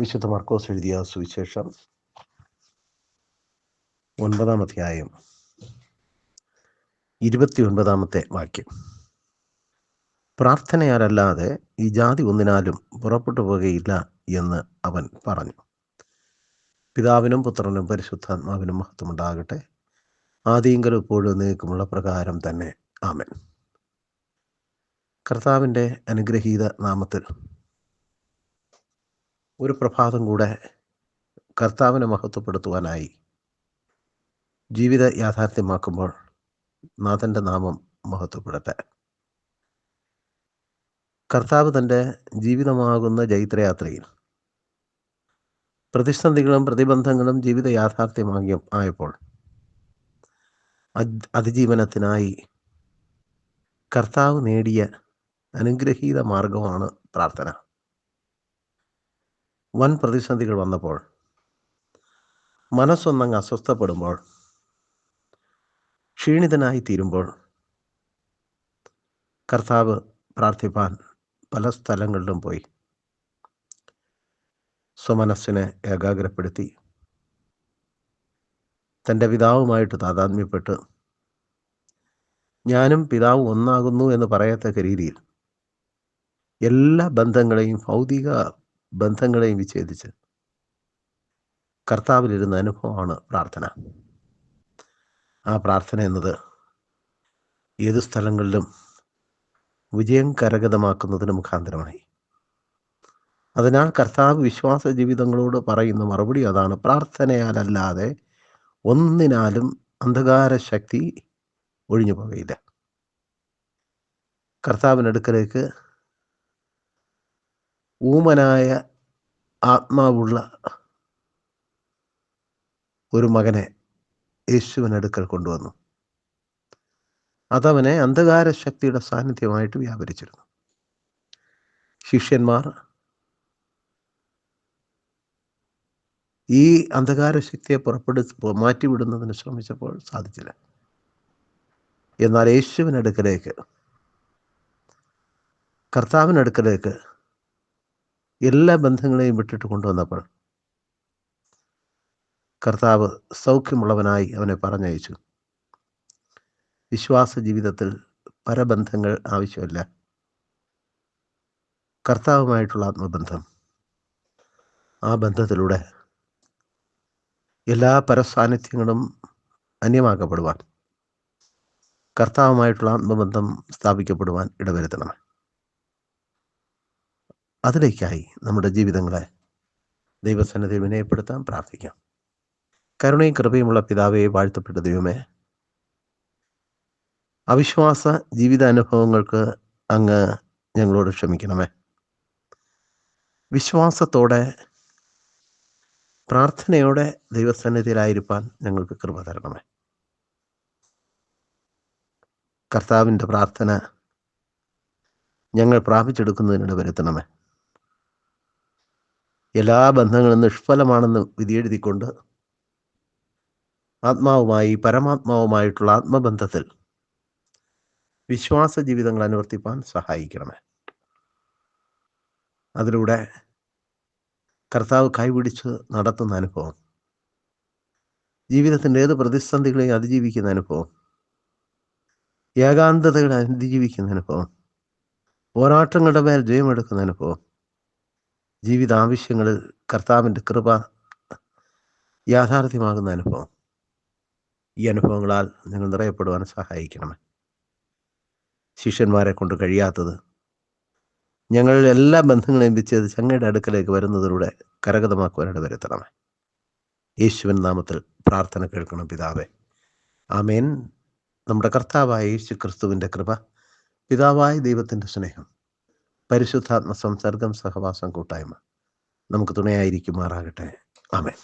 വിശുദ്ധ മർക്കോസ് എഴുതിയ സുവിശേഷം ഒൻപതാം അധ്യായം ഇരുപത്തി ഒൻപതാമത്തെ വാക്യം. പ്രാർത്ഥനയാലല്ലാതെ ഈ ജാതി ഒന്നിനാലും പുറപ്പെട്ടു പോകുകയില്ല എന്ന് അവൻ പറഞ്ഞു. പിതാവിനും പുത്രനും പരിശുദ്ധാത്മാവിനും മഹത്വമുണ്ടാകട്ടെ. ആദ്യങ്കലും ഇപ്പോഴും നീക്കുമുള്ള പ്രകാരം തന്നെ. ആമൻ. കർത്താവിന്റെ അനുഗ്രഹീത നാമത്തിൽ ഒരു പ്രഭാതം കൂടെ കർത്താവിനെ മഹത്വപ്പെടുത്തുവാനായി ജീവിത യാഥാർത്ഥ്യമാക്കുമ്പോൾ നാഥന്റെ നാമം മഹത്വപ്പെടട്ടെ. കർത്താവ് തന്റെ ജീവിതമാകുന്ന ജൈത്രയാത്രയിൽ പ്രതിസന്ധികളും പ്രതിബന്ധങ്ങളും ജീവിത യാഥാർത്ഥ്യമാകിയ ആയപ്പോൾ അതിജീവനത്തിനായി കർത്താവ് നേടിയ അനുഗ്രഹീത മാർഗമാണ് പ്രാർത്ഥന. വൻ പ്രതിസന്ധികൾ വന്നപ്പോൾ മനസ്സൊന്നങ്ങ് അസ്വസ്ഥപ്പെടുമ്പോൾ ക്ഷീണിതനായി തീരുമ്പോൾ കർത്താവ് പ്രാർത്ഥിപ്പാൻ പല സ്ഥലങ്ങളിലും പോയി. സ്വമനസ്സിനെ ഏകാഗ്രപ്പെടുത്തി. തന്റെ പിതാവുമായിട്ട് താതാത്മ്യപ്പെട്ട് ഞാനും പിതാവ് ഒന്നാകുന്നു എന്ന് പറയത്തക്ക രീതിയിൽ എല്ലാ ബന്ധങ്ങളെയും ഭൗതിക ബന്ധങ്ങളെയും വിച്ഛേദിച്ച് കർത്താവിലിരുന്ന അനുഭവമാണ് പ്രാർത്ഥന. ആ പ്രാർത്ഥന എന്നത് ഏത് സ്ഥലങ്ങളിലും വിജയം കരഗതമാക്കുന്നതിന് മുഖാന്തരമായി. അതിനാൽ കർത്താവ് വിശ്വാസ ജീവിതങ്ങളോട് പറയുന്ന മറുപടി അതാണ്. പ്രാർത്ഥനയാലല്ലാതെ ഒന്നിനാലും അന്ധകാര ശക്തി ഒഴിഞ്ഞു പോകയില്ല. കർത്താവിനടുക്കലേക്ക് ഊമനായ ആത്മാവുള്ള ഒരു മകനെ യേശുവിനടുക്കൽ കൊണ്ടുവന്നു. അതവനെ അന്ധകാര ശക്തിയുടെ സാന്നിധ്യമായിട്ട് വ്യാപരിച്ചിരുന്നു. ശിഷ്യന്മാർ ഈ അന്ധകാര ശക്തിയെ പുറപ്പെടു മാറ്റിവിടുന്നതിന് ശ്രമിച്ചപ്പോൾ സാധിച്ചില്ല. എന്നാൽ യേശുവിനടുക്കലേക്ക് കർത്താവിനടുക്കലേക്ക് എല്ലാ ബന്ധങ്ങളെയും വിട്ടിട്ട് കൊണ്ടുവന്നപ്പോൾ കർത്താവ് സൗഖ്യമുള്ളവനായി അവനെ പറഞ്ഞയച്ചു. വിശ്വാസ ജീവിതത്തിൽ പരബന്ധങ്ങൾ ആവശ്യമില്ല. കർത്താവുമായിട്ടുള്ള ആത്മബന്ധം. ആ ബന്ധത്തിലൂടെ എല്ലാ പരസാന്നിധ്യങ്ങളും അന്യമാക്കപ്പെടുവാൻ കർത്താവുമായിട്ടുള്ള ആത്മബന്ധം സ്ഥാപിക്കപ്പെടുവാൻ ഇടവരുത്തണം. അതിലേക്കായി നമ്മുടെ ജീവിതങ്ങളെ ദൈവസന്നിധി വിനയപ്പെടുത്താൻ പ്രാർത്ഥിക്കാം. കരുണയും കൃപയുമുള്ള പിതാവെ വാഴ്ത്തപ്പെട്ട ദൈവമേ അവിശ്വാസ ജീവിതാനുഭവങ്ങൾക്ക് അങ്ങ് ഞങ്ങളോട് ക്ഷമിക്കണമേ. വിശ്വാസത്തോടെ പ്രാർത്ഥനയോടെ ദൈവസന്നിധിയിലായിരിക്കാൻ ഞങ്ങൾക്ക് കൃപ തരണമേ. കർത്താവിന്റെ പ്രാർത്ഥന ഞങ്ങൾ പ്രാപിച്ചെടുക്കുന്നതിനിട വരുത്തണമേ എല്ലാ ബന്ധങ്ങളും നിഷ്ഫലമാണെന്ന് വിധിയെഴുതിക്കൊണ്ട് ആത്മാവുമായി പരമാത്മാവുമായിട്ടുള്ള ആത്മബന്ധത്തിൽ വിശ്വാസ ജീവിതങ്ങൾ അനുവർത്തിപ്പാൻ സഹായിക്കണമേ. അതിലൂടെ കർത്താവ് കൈപിടിച്ച് നടത്തുന്ന അനുഭവം ജീവിതത്തിന്റെ ഏത് പ്രതിസന്ധികളെയും അതിജീവിക്കുന്ന അനുഭവം ഏകാന്തതകളെ അതിജീവിക്കുന്ന അനുഭവം പോരാട്ടങ്ങളുടെ മേൽ ജയമെടുക്കുന്ന അനുഭവം ജീവിതാവശ്യങ്ങളിൽ കർത്താവിന്റെ കൃപ യാഥാർത്ഥ്യമാകുന്ന അനുഭവം. ഈ അനുഭവങ്ങളാൽ നിങ്ങൾ നിറയപ്പെടുവാൻ സഹായിക്കണമേ. ശിഷ്യന്മാരെ കൊണ്ട് കഴിയാത്തത് ഞങ്ങളുടെ എല്ലാ ബന്ധങ്ങളെയും വിച്ഛേദിച്ച് ചങ്ങയുടെ അടുക്കലേക്ക് വരുന്നതിലൂടെ കരഗതമാക്കുവാനായിട്ട് വരുത്തണമേ. യേശുവൻ നാമത്തിൽ പ്രാർത്ഥന കേൾക്കണം പിതാവേ. ആമേൻ. നമ്മുടെ കർത്താവായ യേശു ക്രിസ്തുവിന്റെ കൃപ പിതാവായ ദൈവത്തിന്റെ സ്നേഹം പരിശുദ്ധാത്മ സംസർഗം സഹവാസം കൂട്ടായ്മ. നമുക്ക് തുണയായിരിക്കുമാറാകട്ടെ. ആമേൻ.